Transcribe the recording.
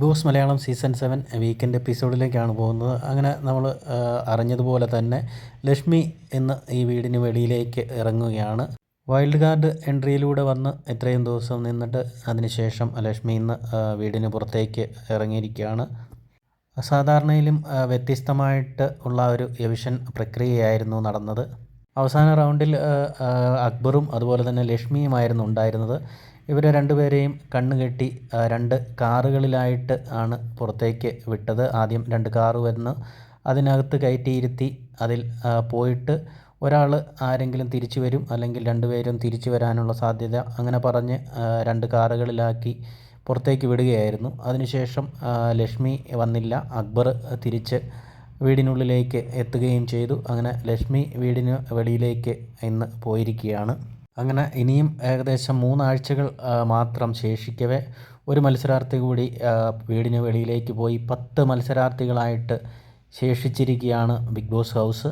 Boss Malayalam season seven weekend എപ്പിസോഡിലേക്കാണ് പോകുന്നത്. അങ്ങനെ നമ്മൾ അറിഞ്ഞതുപോലെ തന്നെ ലക്ഷ്മി എന്ന് ഈ വീടിന് വെളിയിലേക്ക് ഇറങ്ങുകയാണ്. വൈൽഡ് കാർഡ് എൻട്രിയിലൂടെ വന്ന് ഇത്രയും ദിവസം നിന്നിട്ട് അതിനുശേഷം ലക്ഷ്മി ഇന്ന് വീടിന് പുറത്തേക്ക് ഇറങ്ങിയിരിക്കുകയാണ്. സാധാരണയിലും വ്യത്യസ്തമായിട്ട് ഉള്ള ഒരു എവിഷൻ പ്രക്രിയയായിരുന്നു നടന്നത്. അവസാന റൗണ്ടിൽ അക്ബറും അതുപോലെ തന്നെ ലക്ഷ്മിയുമായിരുന്നു ഉണ്ടായിരുന്നത്. ഇവരെ രണ്ടുപേരെയും കണ്ണുകെട്ടി രണ്ട് കാറുകളിലായിട്ട് ആണ് പുറത്തേക്ക് വിട്ടത്. ആദ്യം രണ്ട് കാറ് വന്ന് അതിനകത്ത് കയറ്റിയിരുത്തി അതിൽ പോയിട്ട് ഒരാൾ ആരെങ്കിലും തിരിച്ചു വരും അല്ലെങ്കിൽ രണ്ടുപേരും തിരിച്ചു വരാനുള്ള സാധ്യത അങ്ങനെ പറഞ്ഞ് രണ്ട് കാറുകളിലാക്കി പുറത്തേക്ക് വിടുകയായിരുന്നു. അതിനുശേഷം ലക്ഷ്മി വന്നില്ല. അക്ബർ തിരിച്ച് വീടിനുള്ളിലേക്ക് എത്തുകയും ചെയ്തു. അങ്ങനെ ലക്ഷ്മി വീടിന് വെളിയിലേക്ക് ഇന്ന് പോയിരിക്കുകയാണ്. അങ്ങനെ ഇനിയും ഏകദേശം മൂന്നാഴ്ചകൾ മാത്രം ശേഷിക്കവേ ഒരു മത്സരാർത്ഥി കൂടി വീടിന് വെളിയിലേക്ക് പോയി പത്ത് മത്സരാർത്ഥികളായിട്ട് ശേഷിച്ചിരിക്കുകയാണ് ബിഗ് ബോസ് ഹൗസ്.